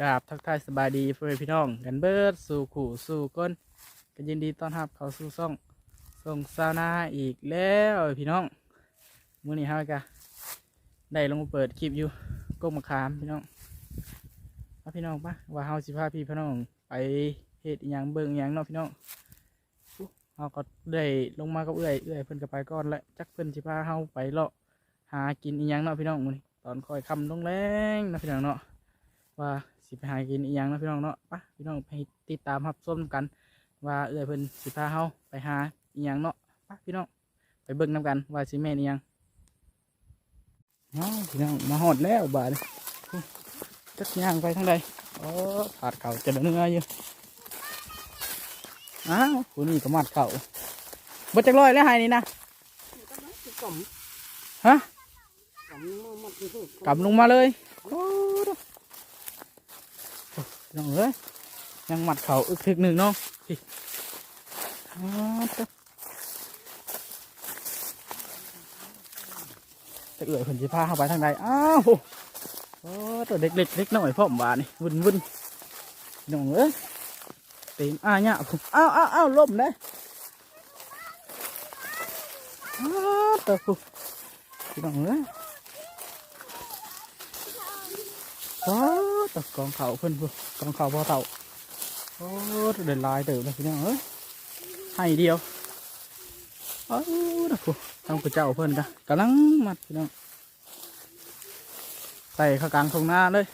กราบทักทายสบายดีเพื่อนพี่น้องกันเบิดสู่ขู่สู่ก้นกันยินดีต้อนรับเข้าสู่ซ่องส่งซาวนาอีกแล้วพี่น้องมื้อนี้ฮะกะได้ลงมาเปิดคลิปอยู่ก้มมะขามพี่น้องมาพี่น้องปะว่าเฮาสิพาพี่พี่น้องไปเฮ็ดอหยังเบิ่งอหยังเนาะพี่น้องเฮาก็ได้ลงมากับเอื้อยเอื้อยเพิ่นก็ไปก่อนแล้วจักเพิ่นสิพาเฮาไปเลาะหากินอีหยังเนาะพี่น้องมื้อนี้ตอนค่อยค่ำลงแรงเนาะพี่น้องเนาะว่า สิไปหากินอีหยังเนาะพี่น้องเนาะไปะพี่น้องไปติดตามรับชมกัน ว่าเอื้อยเพิ่นสิพาเฮาไปหาอีหยังเนาะไปะพี่น้องไปเบิ่งนํกันว่าสิแม่นอีหยังเนาะพี่น้องมาฮอดแล้วบาดนี้อู้จักย่างไปทางใดโอ้ขาดเข่าจะเนื้ออยู่อ้าวผู้นี้ก็มัดเข่าบ่จักร้อยแล้วหายนี่นะกล่อมฮะกล่อมมาหมดเลยกลับลงมาเลยโอ้ด น้องเอ้ยยังหมัดเขาอึกทึกหนึ่งน้องพี่อ้าวเด้อจะเอื่อยคนจีพาเข้าไปทางใดอ้าวโหโอ้ตัวเด็กเล็กเล็กน้อยพ่อมบานี่วุ่นวุ่นน้องเอ้ยเต็มอ้าเนี่ยผมอ้าวอ้าวอ้าวล่มเลยอ้าวตัวผู้พี่น้องเอ้ยโอ้ตะ กองเขาเพิ่นพุ่นกองเขาพอเต่าโอ้เดินลายเติบเลยพี่น้องเอ้ยให้เดียวโอ้ตะกูทำกระเจ้าเพิ่นกะกำลังมัดพี่น้องใส่ข้ากลางทงหน้าเลย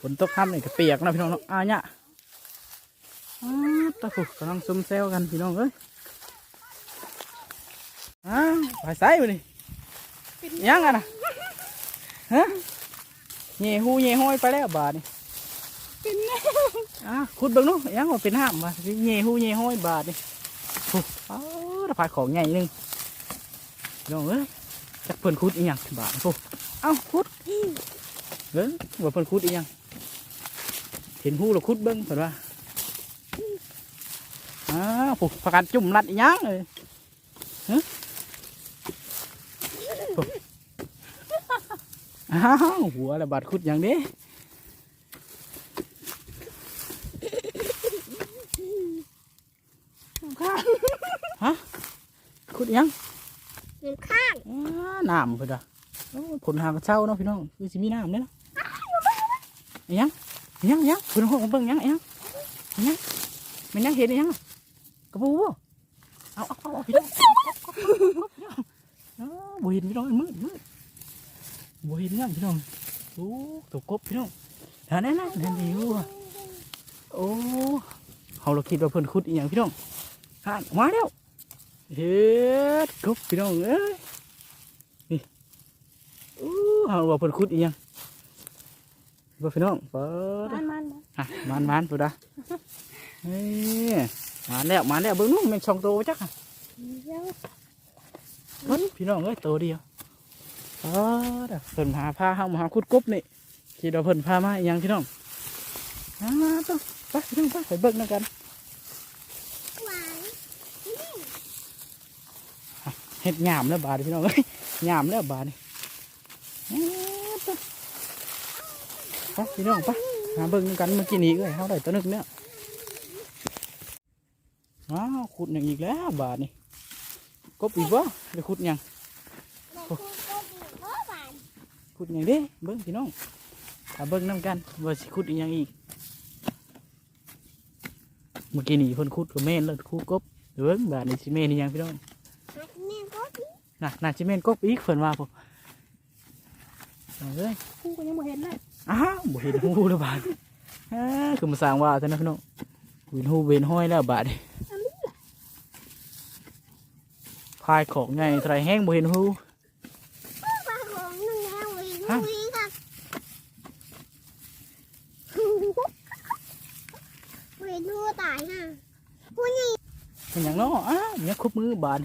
ฝนตกค่ำนี่ก็เปียกนะพี่น้องเนาะอ่าเนี่ยอ้ตะกูกำลังซุ่มเซลกันพี่น้องเอ้ยอ้าวไปใส่ไปนี่ยังอะนะฮะ เย่หูเย่ห้อยไปแล้วบาทนี่อะขุดเบิ่งนู้ยังว่าเป็นห้ามมาเย่หูเย่ห้อยบาทนี่โอ้อ้าวระพายของใหญ่หนึงน้องเอ้ยจักเพิ่นขุดอีหยังบาทโอ้เอ้าขุดเบิ่งว่าเพิ่นขุดอีหยังเห็นหูแล้วขุดเบิ่งเพิ่นว่าอ้าวผูกประกันจุ่มรัดอีหยังเลยฮะโอ้ อ้าวหัวระบาดขุดอย่างนี้ฮะขุดหยังเห็นข้างอ้าน้ำเพิ่นอะโอ้ผลหางกระเช้าเนาะพี่น้องคือสิมีน้ำเนี่ยเนาะอิหยังอิหยังอิหยังเพิ่นห้องเบิ่งอิหยังอิหยังอิหยังมันยังเห็นอิหยังอะกระปูบ่เอาเอาเอาเอาพี่น้องเอาบ่เห็นพี่น้องมืดมืด บ่เห็นยังพี่น้องโอ้ตัวกบพี่น้องนั่นนั่นนั่นนั่นอยู่อะโอ้เฮาเราคิดว่าเพิ่นขุดอีหยังพี่น้องห่านมาแล้วเฮ็ดกบพี่น้องเอ้ยนี่อู้เฮาว่าเพิ่นขุดอีหยังบ่พี่น้องเปิดมันมันอะมันมันปุ๊ดอะเฮ้ยมาแล้วมาแล้วเบิ่งนู้นแม่งสองตัวจักอะเดี๋ยวเบิ่งพี่น้องเอ้ยตัวเดียว เดอะเพิ่นพาพาเฮามาหาขุดกบนี่คิดว่าเพิ่นพามาอีหยังพี่น้องอ่าต้องไปพี่น้องไปไปเบิ่งนำกันเฮ็ดหยามแล้วบาดพี่น้องเอ้ยหยามแล้วบาดนี่ไปพี่น้องไปหาเบิ่งกันเมื่อกี้นี้เอ้ยเฮาได้ตัวนึงเนี่ยว้าวขุดหนึ่งอีกแล้วบาดนี่กบอีกวะไปขุดยังโอ้ ขุดหยังเด้เบิ่งพี่น้องหาเบิ่งนํกันว่าสิขุดอีกยังอีก เมื่อกี้นี่เพิ่นขุดกับแม่นแล้วขุดกบเบิ่งบาดนี่สิแม่นอีหยังพี่น้องแม่ก็น่ะน่าสิแม่นกบอีกเพิ่นว่าพุ่นเอาเอ้ยคู่ก็ยังไม่เห็นเลยอ้าวบ่เห็นหูแล้วบาดอ้าคือมาสร้างว่าแต่นะพี่น้องเห็นหูเวนห้อยแล้วบาดนี่พายของไงไตรแห้งบ่เห็นหู ปลาของนึงแล้ววิ่ง ฮะ วิ่งค่ะวิ่งทั่วตายนะผู้หญิง เป็นหยังเนาะอ้าวเนี่ยครบ มือบาด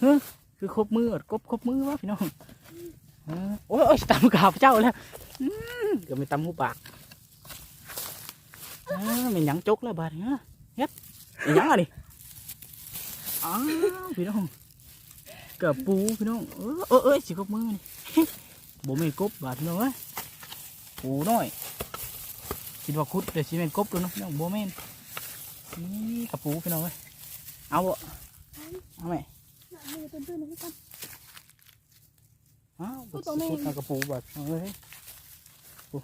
เฮ้คือครบมืออดกบครบมือวะพี่น้องโอ้ยตำกาบเจ้าแล้วเก็ไม่ตำหูปากมันยังจกแล้วบาดเฮ้ยเฮ็ดมันหยังอะนี่อ้าวพี่น้องเกือบปูพี่น้องเออเออเอ้ยสิครบมือนี่บ่มีกบบาดพี่น้องเอ้ยปูน้อยคิดว่าคุดเดี๋ยวชิเมนกบดูเนาะพี่น้องโบแมนนี่กระปูพี่น้องเว้ยเอาบ่ เอาไหมมือตื้นๆนะพี่กันอ้าวคุดตัวแม่นคุดเอากระปูแบบเอ้ยโอ้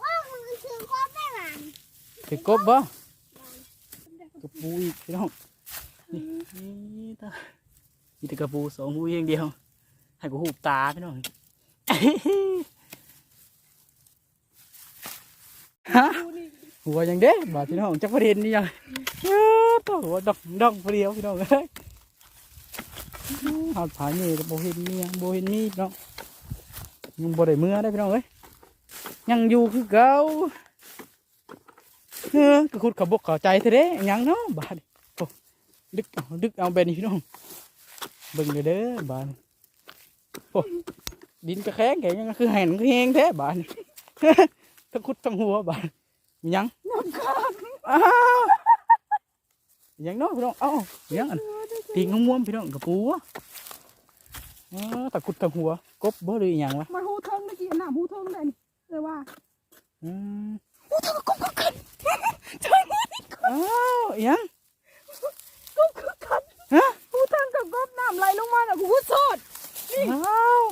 ว้าวมันคือความแม่หลานถือกบบ่กระปูอีกพี่น้องนี่นี่ตามีแต่กระปูสองหูเองเดียว ให้กูหูบตาพี่น้องฮะดูนี่หัวยังเด้บาดพี่น้องจักประเด็นนี่ยังเอ้อตัว หัวดอกดอกเดียวพี่น้องเอ้ยหอดผานี่โบเห็นนี่ยังโบเห็นนี่พี่น้องยังบ่ได้เมื่อได้พี่น้องเอ้ยยังอยู่คือเก่าเออก็คุดขับบกเข้าใจเท่าเด้ยังเนาะบาดนี่โอ้ดึกเอาดึกเอาแบบนี้พี่น้องเบิ่งเด้อเด้อบาดนี่โอ้ดินกระแข็งแข็งยังคือแห่นคือแหงแท้บาดนี่ทั้งคุดทั้งหัวบาดมีหยังอ้าว ยังเนาะพี่น้อง เอ้ายังอันตีงงวมๆพี่น้องกับปูอะอ๋อตะกุดตะหัว กบบ่หรืออหยังวะ มันหูเทิงเมื่อกี้หน้าหูเทิงได้นี่เลยว่าอืมหูเทิงก็คือกันอ้าวอิหยังก็คือกันฮะหูเทิงกับกบน้ำไหลลงมาน่ะกูโสดอ้าว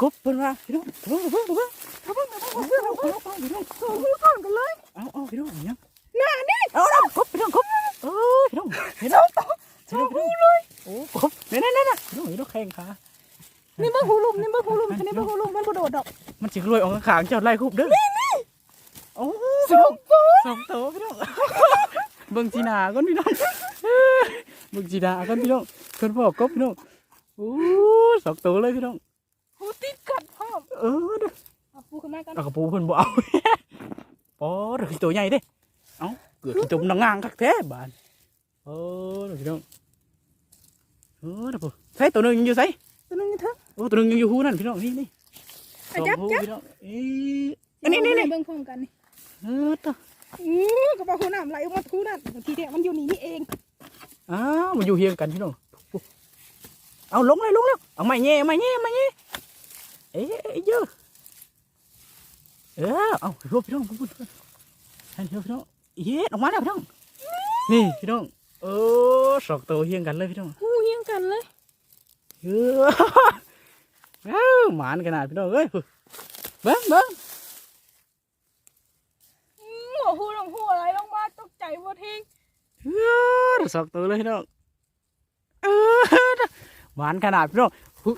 กบเพิ่นว่าพี่น้องเบิ่งเบิ่งเบิ่งเขาเพิ่งมาเอาเพิ่งเอามาเอาเอาพี่น้องสองหูก่อนกันเลยเอาเอาพี่น้องอิหยังหน้านี่ เอาเอากบพี่น้องกบเออพี่น้องพี่น้องสองหูเลยโอ้กบนั่นนั่นๆๆพี่น้อ งพี่น้องแข่งขานี่เบิ่งหูลุ่มนี่เบิ่งหูลุ่มคันนี้เบิ่งหูลุ่มมันบ่โดดดอก มันสิรวยออกข้างๆเจ้าไล่คุบเด้อโอ้สองตัวสองโตวพี่น้องเบิ่งจีนาก่อนพี่น้องเบิ่งจีนาก่อนพี่น้องเพิ่นบอกกบพี่น้องโอ้สองโตวเลยพี่น้องหูติดกัดพร้อมเออเด้อเอาปูขึ้นมากันเอากระปูเพิ่นบ่เอาปอเด้อตัวใหญ่เด้เอ้าเกือบขี้ตุ่มนางงางคักแท้บานเออเด้อพี่น้องเออเด้อปู่ ใส่ตัวหนึงยังอยู่ไสตัวนึงนี่เถอะโอ้ตัวหนึงยังอยู่หูนั่นพี่น้องนี่นี่สอะองจับหูจับพี่น้องเอ้ยอันนี้นี่นี่เบิ่งพร้อมกันนี่เออต่ออือกระเป๋าหูน้ำไหลออกมาทูนั่นทีเดียวมันอยู่นี่นี่เองอ้าวมันอยู่เฮียงกันพี่น้องเอาลงเลยลงแล้วเอาไม่แง่ไม่แง่ไม่แง่เอ๊ะเอ๊ะเยอะเออเอาพี่น้องพี่น้องพูดให้พี่น้องพี่น้องเย็ดออกมาแล้วพี่น้องนี่พี่น้องเออสองตัวเฮียงกันเลยพี่น้องหูเฮียงกันเลย เออเอ้าหมานขนาดพี่น้องเอ้ยเบิ้งเบิ้งอืมหัวหูลงหัวอะไรลงมาตกใจหมดทิ้งเออสองตัวเลยพี่น้องเออหวานขนาดพี่น้องหู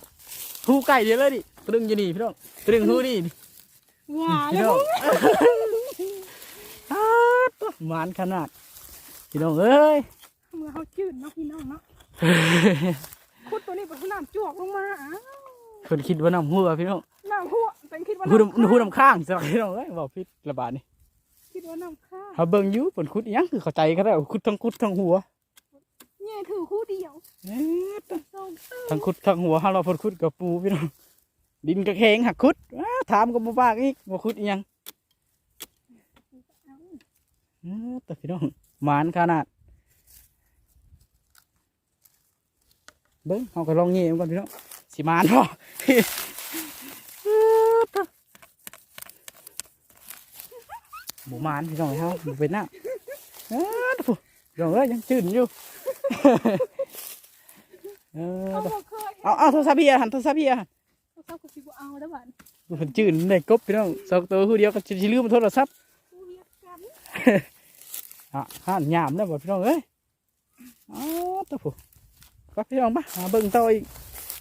หูไก่เดียวเลยดิตรึงอยู่นี่พี่น้องตรึงหูนี่หวานพี่เลยน้องอ้าวตัวหวานขนาดพี่น้องเอ้ยมือเขาจืดเนาะพี่น้องเนาะ คุดตัวนี้เป็นหูน้ำจวกลงมาอ้าวเพิ่นคิดว่าน้ำหัวพี่น้องน้ำหัวเป็นคิดว่าหูน้ำน้ำหูน้ำข้างสพี่น้องเอ้ยบอกพิษระบาดนี่คิดว่าน้ำข้าวเขาเบิ่งอยู่เพิ่นขุดอิหยังคือเข้าใจก็ได้ว่าขุดทั้งขุดทั้งหัวแง่ถือคู่เดียวเอ๊ะสองตัวทั้งขุดทั้งหัวเฮาเราเพิ่นขุดกับปูพี่น้องดินกระแข็งหักขุดอ้าถามก็บ่ปากอีกว่าขุดอิหยังเออแต่พี่น้องหวานขนาด เบิ่งเฮาก็ลองเงี้ยมันก่อนพี่น้องสิหมานบ่หมูมานพี่น้องเฮาหมูเป็นน้ำเออดูพี่น้องเอ้ยยังจืดอยู่เออเขาบอกเคยเอาเอาโทรศัพท์พี่อะหันโทรศัพท์พี่อะหันเขาเขาก็คิดว่าเอาได้บ้านดูเพิ่นจืดในกบพี่น้องสองตัวคู่เดียวก็สิลืมโทรศัพท์คู่เดียวกันอะหันยามแล้วบ่พี่น้องเอ้ยเอาตัวผู้ ก็พี่น้องมาหาเบิ่งต่ออีก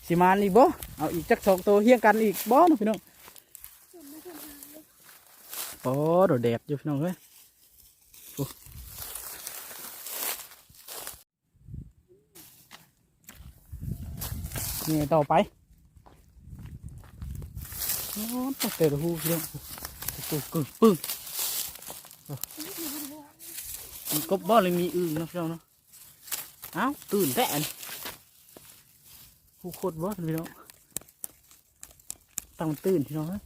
สิมานอีกบ่เอาอีกจักสองตัวเฮียงกันอีกบ่เนาะพี่น้องโอ้โดดแดดอยู่พี่น้องเอ้ยนี่ต่อไปโอ้ตัวเตะหูพี่น้องปึ้งปึ้งปึ้งมันกบบ่เลยมีอึ่งนะพี่น้องเนาะเอ้าตื่นแท้อัน ผู้โคตรบ่พี่น้องตั้งตื่นพี่น้องเอ้ย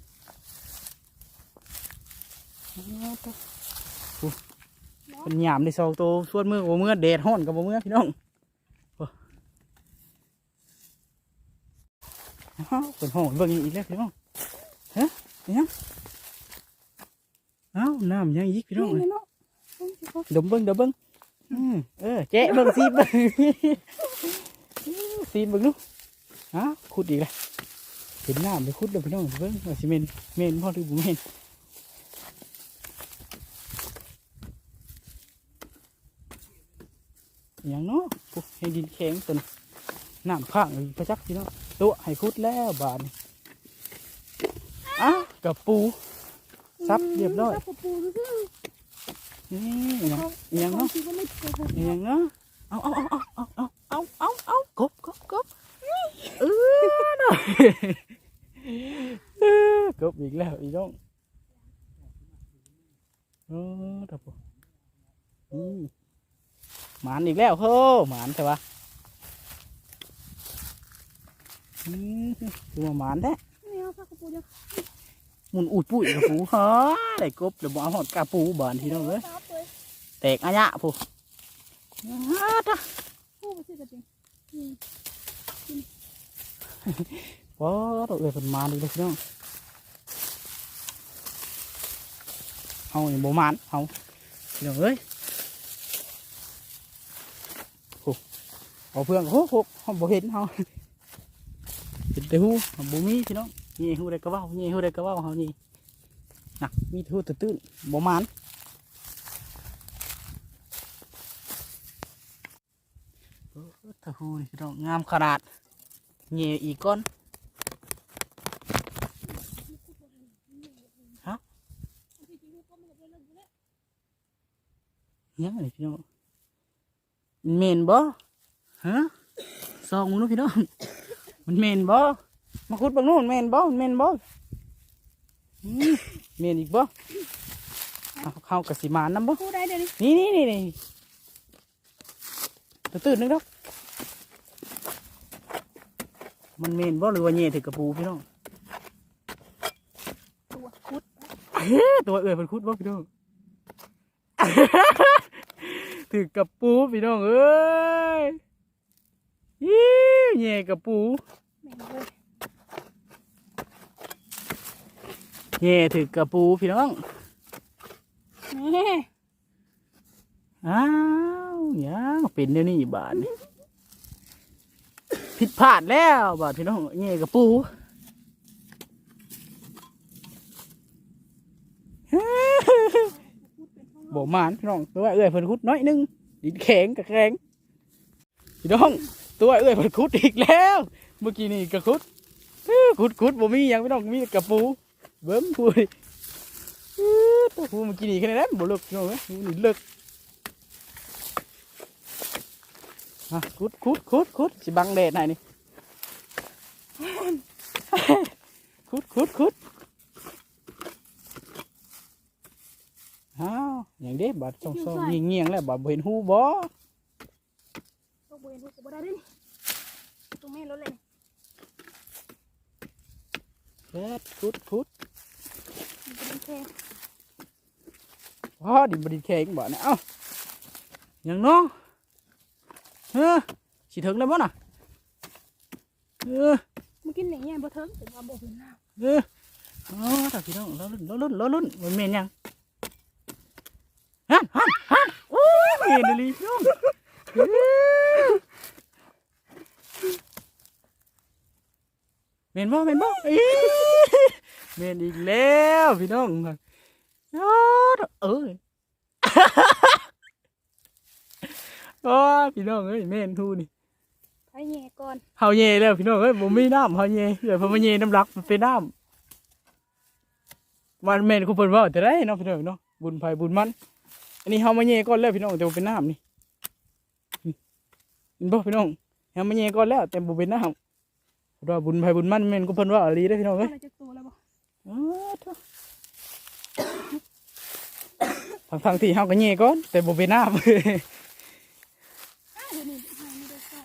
เป็นหยามในซองโตส่วนมือบ่มือแดดห้อนกับบ่มือพี่น้องโอ้าเป็นห้องเบิ่งอีกแล้วพี่น้องฮะยังเอ้าน้ำยังอีกพี่น้องเอ้ยเนาะเบิ่งเดมเบิ้งดมเบิ้งเออเจ๊เบิ้งซีเบิ้งซีเบิ้งลูก อ้าวขุดอีกแล้วเห็นน้ำไปขุดเลยพี่น้องเบิ้งว่าสิเมนเมนพ่อหรือบุเมนอย่างเนาะปุ๊บให้ดินแข็งตัวนี้น้ำข้างเลยพระจักพี่น้องตัวให้ขุดแล้วบาดนี้อ้าวกับปูซับเรียบร้อยซับปูซื่อนี่อๆย่างเขาอยังเขาเนาะคิดว่าไม่โกหกอยังเนาะเอาเอาเอาเอาเอาเอาเอาเอากบกบกบเออเนาะเออ กบอีกแล้วอีน้องเออทับปอืมหมานอีกแล้วโหหมานใช่ปะอืมคือว่าหมานแท้นี่เอาซับปูจะหมุนอุดปุ้ยกับปูฮะได้กบเดี๋ยวบอกเอาหอดกาปูบานทีน้องเลยซับเลยแตกอะยะผู้ฮะจ้ะ ปูไปสิกระจิงอืม ว้าวตัวเอ๋ยเป็นมาดีเลยพี่น้องเอาอย่างโบมานเอาพี่น้องเอ้ยโอ้เอาเพื่อนโอ้โหเขาบ่เห็นเขาเห็นแต่หูเขาบ่มีพี่น้องนี่หูได้กระเว้านี่หูได้กระเว้าเขานี่น่ะมีแต่หูตื้นๆบ่มานโอ้ตะหูนี่พี่น้องงามขนาด nhiều ý con hả nhắn này phía đó mền bó hả sao nó phía đó mình mền bó mà cút bằng nó mình mền bó mình mền bó mền gì bó เข้ากับสีมานน้ำบ่นี่นี่นี่นี่ตื่นนึงดอก มันเมนบ่หรือว่าเงี้ยถือกระปูพี่น้องตัวคุดเฮ้ตัวเอ่ยเป็นคุดบ่พี่น้องถือกระปูพี่น้องเอ้ยยี่แย่กระปูแม่งเลยแย่ถือกระปูพี่น้องนี่อ้าวยังเป็นเดี๋ยวนี้บาทนี่ ผิดพลาดแล้วบาทพี่น้องแย่กระปูบ่มานพี่น้องตัวเอื้อยเพิ่นคุดน้อยหนึงดินแข็งกับแข็งพี่น้องตัวเอื้อยเพิ่นคุดอีกแล้ว เมื่อกี้นี่ก็คุดคุดคุดบ่มียังพี่น้องมีกระปูเบิ้มพูดตัวปูเมื่อกี้นี่แค่นั้นบ่เลิกพี่น้องนี่เลิกอะ คุดคุดคุดคุดสิบังแดดหน่อยนี่คุดคุดคุดอ้าวอย่างเด้บัดส่องส่องเงียงเงียงๆแล้วบัดบ่เห็นหูบ่ตัวปูเห็นลูกบ่ได้เดิตัวแม่รถเลยเฮ็ดคุดคุดมันเป็นแค่อ๋อดินบดินแข็งบ่เนี่ยเอ้าอย่างน้อง chỉ thứng lên bớt nào, một cái này nha bớt thứng đừng có bộ nào? Ừ nó thật đâu nó lún nó lún nó lún. Mình mền nhang hắn hắn hắn ui đi li không mền bó mền bó đi leo vì nó ngừng rồi nó ừ โอ้ยแม่นเลยพี่น้องเอ้อแม่นบ่แม่นบ่อีเมนอีกแล้วพี่น้องยอดเอ้ยโอ้ยพี่น้องเอ้ยเมนทูนี่ำไปแง่ก่อนเฮาเย่แล้วพี่น้องเอ้ยผมมีน้ำเฮาเย่เดี๋ยวผมมาเย่น้ำรักมันเป็นน้ำมันเมนคุณเพิ่นว่าจะได้เนาะพี่น้องเนาะบุญภัยบุญมัน อันนี้เฮามาเย่ก่อนแล้วพี่น้องแต่บ่เป็นน้ำนี่นี่เห็นบ่พี่น้องเฮามาเย่ก่อนแล้วแต่บ่เป็นน้ำเพราะว่าบุญภัยบุญมันเมนคุณเพิ่นว่าอะไรได้อพี่น้องเอ้ยอะไรจะตัวแล้วบ่อ๋อเถอะฟังฟังที่เฮาก็เย่ก่อนแต่บ่เป็นน้ำ อ้าวเดี๋ยวนี้หาไม่ได้ต่อ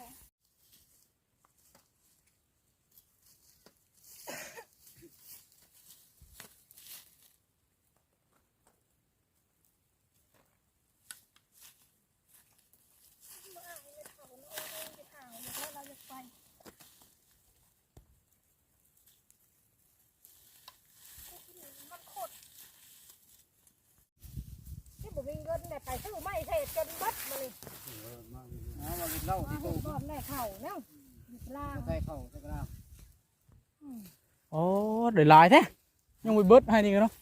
เราจะไป มันขด ษ จนเบัดมาเลยเอามาเป็นเหล้ามาที่เห็ตู้นบ่อนแรกเข่าแล้วอิสลามใส่เข้าใส่กระดาษอืมโอ้เดี๋ยวหลายแท้ยังไปเบิดให้นี่กันเนาะ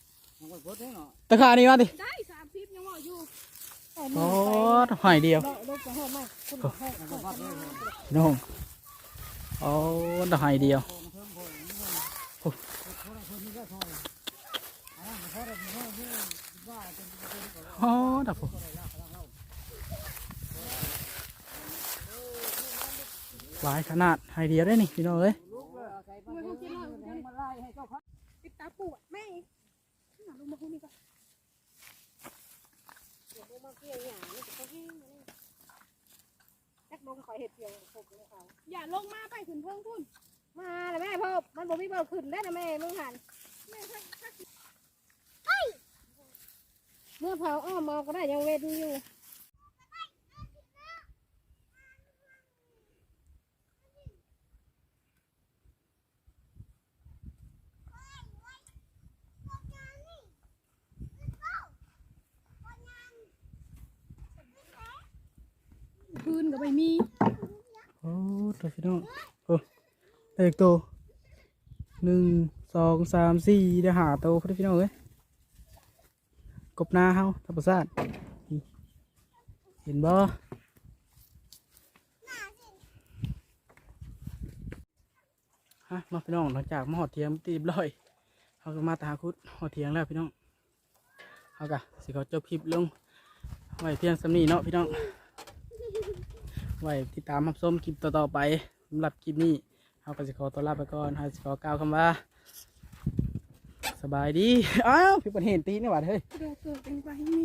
มันก็พุทธเนาะตะขานี่มาดิได้สามสิบยังว่าอยู่แต่โอ้นี่หอยเดียวไปลูกจะให้ไหมคุณบอกให้มันก็วัดเลยพี่น้องโอ้ดอกหอยเดียวโคงเทิงโคงนี่มันโคงคนนี้ก็ถอยอ่าเพราะเราเป็นว่าว่าจนเป็นก็โอ้ดอกผม หลายขนาดหอยเดียวได้นี่พี่น้องเอ้ยลูกเลยใส่มือเขากินหน่อยแทงมาไล่ให้เจ้าพักปิดตาปูอ่แม่ลงมาพวกนี้ก่อนลงมาเกี่ยวหยานี่จะไปแห้งเลยแจ็คลงขอเห็ดเกี่ยวผมของเขาอย่าลงมาไปขึ้นเพิ่งพุ่นมาเลยแม่พ่อมันบอกมีเบาขึ้นแล้วนะแม่มึงหันแม่เมื่อเผาอ้อมมอก็ได้ยังเวทอยู่ คืนก็ไม่มี โอ้ตัว พี่น้องโอ้เด็กโตวหนึ่งสองสามสี่เดี๋ยวหาโตวพี่น้องเอ้ยกบนาเฮาธรรมชาติเห็นบ่ฮะมาพี่น้องหลังจากมาหอดเทียมตีบร้อยเขาก็มาตาคุดหอดเทียงแล้วพี่น้องเขากะสิเขาจบคลิปลงไว้เพียงสำนีเนาะพี่น้อง ไว้ติดตามรับชมคลิปต่อๆไปสำหรับคลิปนี้เราก็จะขอตัวลาไปก่อนเราจะขอกล่าวคำว่า สบายดี อ้าวพี่ปันเห็นตีนี่หว่าเฮ้ยเดี๋ยวเกิดเป็นไปไม่